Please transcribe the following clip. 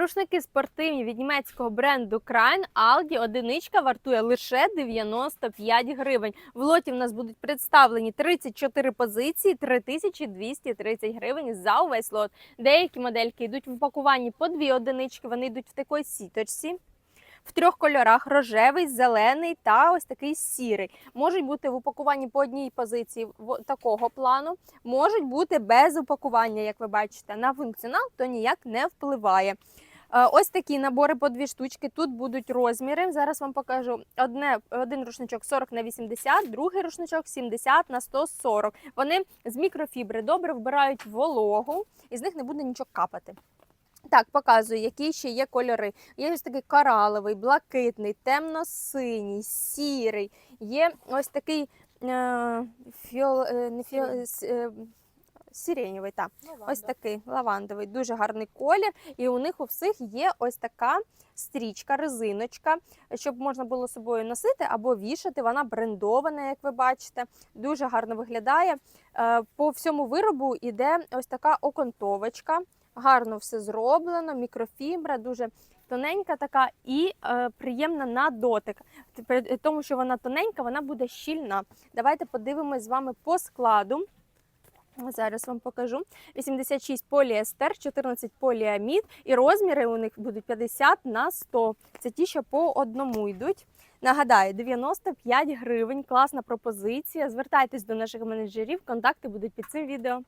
Рушники спортивні від німецького бренду Крайн Aldi одиничка вартує лише 95 гривень. В лоті в нас будуть представлені 34 позиції, 3230 гривень за увесь лот. Деякі модельки йдуть в упакуванні по дві одинички. Вони йдуть в такій сіточці. В трьох кольорах рожевий, зелений та ось такий сірий. Можуть бути в упакуванні по одній позиції такого плану, можуть бути без упакування, як ви бачите. На функціонал то ніяк не впливає. Е, Ось такі набори по дві штучки. Тут будуть розміри. Зараз вам покажу одне, один рушничок 40 на 80, другий рушничок 70 на 140. Вони з мікрофібри добре вбирають вологу, і з них не буде нічого капати. Так, показую, які ще є кольори. Є ось такий кораловий, блакитний, темно-синій, сірий. Є ось такий е, фіол, е, не фіол, е, е, сиренєвий, так. Ось такий лавандовий, дуже гарний колір. І у них у всіх є ось така стрічка, резиночка, щоб можна було собою носити або вішати. Вона брендована, як ви бачите, дуже гарно виглядає. Е, По всьому виробу йде ось така окантовочка. Гарно все зроблено, мікрофібра, дуже тоненька така і е, приємна на дотик. При тому, що вона тоненька, вона буде щільна. Давайте подивимось з вами по складу. Зараз вам покажу. 86 поліестер, 14 поліамід, і розміри у них будуть 50 на 100. Це ті, що по одному йдуть. Нагадаю, 95 гривень, класна пропозиція. Звертайтесь до наших менеджерів, контакти будуть під цим відео.